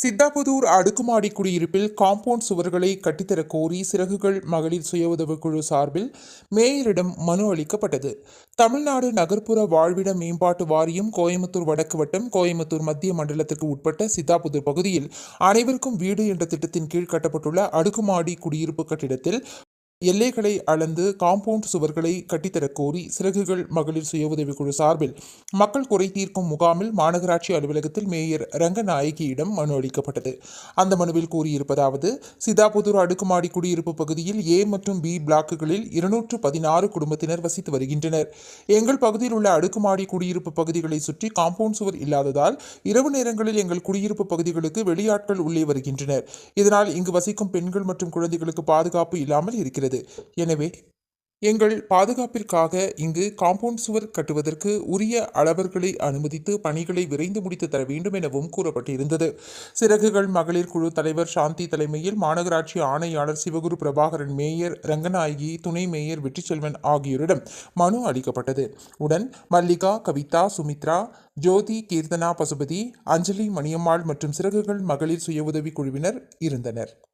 சித்தாபுதூர் அடுக்குமாடி குடியிருப்பில் காம்பவுண்ட் சுவர்களை கட்டித்தரக் கோரி சிறகுகள் மகளிர் சுய உதவிக் குழு சார்பில் மேயரிடம் மனு அளிக்கப்பட்டது. தமிழ்நாடு நகர்ப்புற வாழ்விட மேம்பாட்டு வாரியம் கோயம்புத்தூர் வடக்கு வட்டம் கோயம்புத்தூர் மத்திய மண்டலத்திற்கு உட்பட்ட சித்தாபுதூர் பகுதியில் அனைவருக்கும் வீடு என்ற திட்டத்தின் கீழ் கட்டப்பட்டுள்ள அடுக்குமாடி குடியிருப்பு கட்டிடத்தில் எல்லைகளை அளந்து காம்பவுண்ட் சுவர்களை கட்டித்தரக் கோரி சிறகுகள் மகளிர் சுய உதவிக்குழு சார்பில் மக்கள் குறை தீர்க்கும் முகாமில் மாநகராட்சி அலுவலகத்தில் மேயர் ரங்கநாயகியிடம் மனு அளிக்கப்பட்டது. அந்த மனுவில் கூறியிருப்பதாவது சிதாபுதூர் அடுக்குமாடி குடியிருப்பு பகுதியில் ஏ மற்றும் பி பிளாக்குகளில் இருநூற்று பதினாறு குடும்பத்தினர் வசித்து வருகின்றனர். எங்கள் பகுதியில் உள்ள அடுக்குமாடி குடியிருப்பு பகுதிகளை சுற்றி காம்பவுண்ட் சுவர் இல்லாததால் இரவு நேரங்களில் எங்கள் குடியிருப்பு பகுதிகளுக்கு வெளியாட்கள் உள்ளே வருகின்றனர். இதனால் இங்கு வசிக்கும் பெண்கள் மற்றும் குழந்தைகளுக்கு பாதுகாப்பு இல்லாமல் இருக்கிறது. இருக்கிறது எனவே எங்கள் பாதுகாப்பிற்காக இங்கு காம்பவுண்ட் சுவர் கட்டுவதற்கு உரிய அளவர்களை அனுமதித்து பணிகளை விரைந்து முடித்து தர வேண்டும் எனவும் கூறப்பட்டிருந்தது. சிறகுகள் மகளிர் குழு தலைவர் சாந்தி தலைமையில் மாநகராட்சி ஆணையாளர் சிவகுரு பிரபாகரன் மேயர் ரங்கநாயகி துணை மேயர் வெற்றிச்செல்வன் ஆகியோரிடம் மனு அளிக்கப்பட்டது. உடன் மல்லிகா கவிதா சுமித்ரா ஜோதி கீர்த்தனா பசுபதி அஞ்சலி மணியம்மாள் மற்றும் சிறகுகள் மகளிர் சுய உதவி குழுவினர் இருந்தனர்.